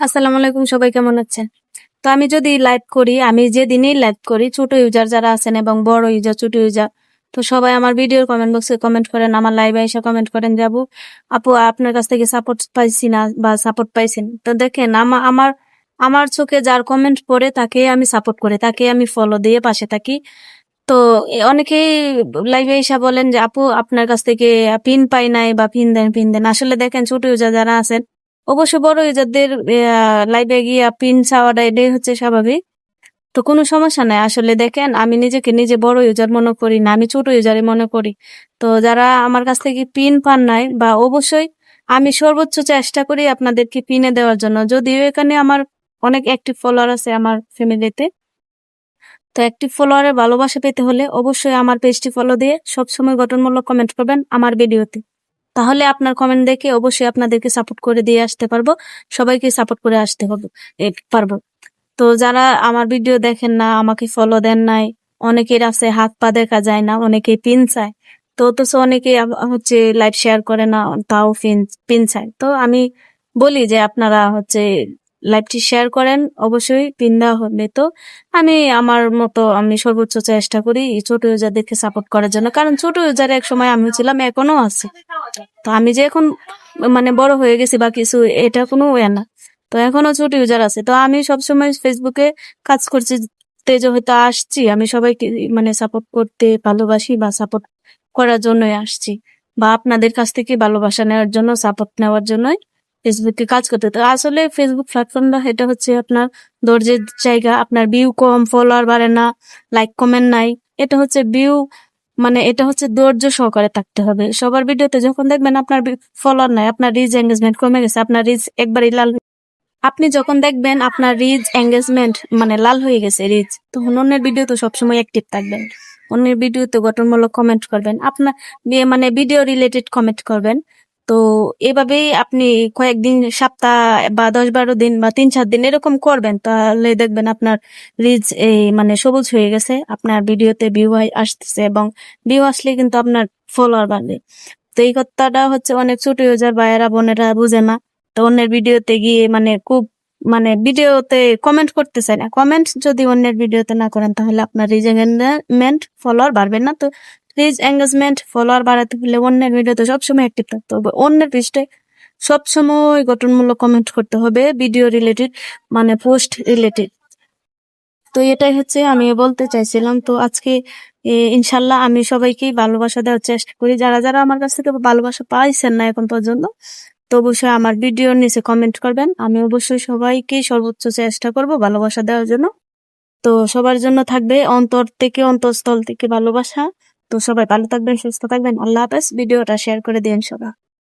আসসালামু আলাইকুম, সবাই কেমন আছেন? তো আমি যদি লাইভ করি, আমি যেদিনই লাইভ করি, ছোট ইউজার যারা আছেন এবং বড় ইউজার ছোট ইউজার তো সবাই আমার ভিডিওর কমেন্ট বক্সে কমেন্ট করেন, আমার লাইভে এসে কমেন্ট করেন যাব আপু, আপনার কাছ থেকে সাপোর্ট পাইছি না বা সাপোর্ট পাইছেন। তো দেখেন, আমা- আমার আমার চোখে যার কমেন্ট পড়ে তাকে আমি সাপোর্ট করে তাকে আমি ফলো দিয়ে পাশে থাকি। তো অনেকেই লাইভে এসে বলেন যে, আপু, আপনার কাছ থেকে পিন পাই নাই বা পিন দেন পিন দেন। আসলে দেখেন, ছোট ইউজার যারা আছেন অবশ্য বড় ইউজারদের লাইভে গিয়া পিন চাওয়াটা এটাই হচ্ছে স্বাভাবিক। তো কোনো সমস্যা নাই। আসলে দেখেন, আমি নিজেকে নিজে বড় ইউজার মনে করি না, আমি ছোট ইউজারই মনে করি। তো যারা আমার কাছ থেকে পিন পান নাই বা অবশ্যই আমি সর্বোচ্চ চেষ্টা করি আপনাদেরকে পিনে দেওয়ার জন্য। যদিও এখানে আমার অনেক অ্যাক্টিভ ফলোয়ার আছে আমার ফ্যামিলিতে তো। অ্যাক্টিভ ফলোয়ারের ভালোবাসা পেতে হলে অবশ্যই আমার পেজটি ফলো দিয়ে সবসময় গঠনমূলক কমেন্ট করবেন আমার ভিডিওতে তাহলে আপনার কমেন্ট দেখে অবশ্যই আপনাদেরকে সাপোর্ট করে দিয়ে আসতে পারব। সবাইকে সাপোর্ট করে আসতে হবে পারব। তো যারা আমার ভিডিও দেখেন না, আমাকে ফলো দেন নাই, অনেকের আছে হাত পা দেখা যায় না, অনেকে পিন চায়। তো অথচ অনেকে হচ্ছে লাইভ শেয়ার করে না, তাও পিন পিন চায়। তো আমি বলি যে আপনারা হচ্ছে লাইভটি শেয়ার করেন, অবশ্যই পিন দেওয়া হবে তো আমি আমার মতো আমি সর্বোচ্চ চেষ্টা করি ছোট ইউজারদেরকে সাপোর্ট করার জন্য। কারণ ছোট ইউজার এক সময় আমিও ছিলাম এখনও আছে। তো আমি যে এখন মানে বড় হয়ে গেছি বা কিছু, এটা কোনো ইয়ে না। তো এখনও ছোট ইউজার আছে। তো আমি সবসময় ফেসবুকে কাজ করছি তেজে হয়তো আসছি, আমি সবাইকে মানে সাপোর্ট করতে ভালোবাসি বা সাপোর্ট করার জন্যই আসছি। বা আপনাদের কাছ থেকে ভালোবাসা নেওয়ার জন্য সাপোর্ট নেওয়ার জন্যই ফেসবুকে কাজ করতে। তো আসলে ফেসবুক প্ল্যাটফর্মটা এটা হচ্ছে আপনার ধৈর্যের জায়গা। আপনার ভিউ কম ফলোয়ার বাড়ে না লাইক কমেন্ট নাই। এটা হচ্ছে ভিউ মানে এটা হচ্ছে ধৈর্য সহকারে থাকতে হবে। সবার ভিডিওতে যখন দেখবেন আপনার ফলোয়ার নাই, আপনার রিচ এঙ্গেজমেন্ট কমে গেছে, আপনার রিচ একবারই লাল আপনি যখন দেখবেন আপনার রিচ এঙ্গেজমেন্ট মানে লাল হয়ে গেছে রিচ তখন অন্যের ভিডিও তো সবসময় অ্যাক্টিভ থাকবেন। অন্যের ভিডিওতে গঠনমূলক কমেন্ট করবেন। আপনার মানে ভিডিও রিলেটেড কমেন্ট করবেন। তো এভাবেই আপনি কয়েকদিন, সপ্তাহ বা দশ বারো দিন বা তিন চার দিন এরকম করবেন, তাহলে দেখবেন আপনার রিচ এই মানে সবুজ হয়ে গেছে, আপনার ভিডিওতে ভিউ আসতেছে এবং ভিউ আসলে কিন্তু আপনার ফলোয়ার বাড়বে। তো এই কথাটা হচ্ছে অনেক ছোট ইউজার ভাইয়েরা, বোনেরা বুঝে না, তো অন্যের ভিডিওতে গিয়ে মানে খুব মানে ভিডিওতে কমেন্ট করতে চায় না। কমেন্ট যদি অন্যের ভিডিওতে না করেন, তাহলে আপনার রিচ এঙ্গেজমেন্ট ফলোয়ার বাড়বে না। তো রিচ এঙ্গেজমেন্ট ফলোয়ার বাড়াতে হলে অন্যের ভিডিওতে সবসময় অ্যাক্টিভ থাকতে হবে। অন্যের পৃষ্ঠে সবসময় গঠনমূলক কমেন্ট করতে হবে ভিডিও রিলেটেড মানে পোস্ট রিলেটেড তো এটাই হচ্ছে আমি বলতে চাইছিলাম। তো আজকে ইনশাল্লাহ আমি সবাইকেই ভালোবাসা দেওয়ার চেষ্টা করি। যারা যারা আমার কাছ থেকে ভালোবাসা পাইছেন না এখন পর্যন্ত, তো অবশ্যই আমার ভিডিওর নিচে কমেন্ট করবেন। আমি অবশ্যই সবাইকে সর্বোচ্চ চেষ্টা করব ভালোবাসা দেওয়ার জন্য। তো সবার জন্য থাকবে অন্তর থেকে অন্তঃস্থল থেকে ভালোবাসা। তো সবাই ভালো থাকবেন সুস্থ থাকবেন। আল্লাহ হাফেজ। ভিডিওটা শেয়ার করে দিন সবাই।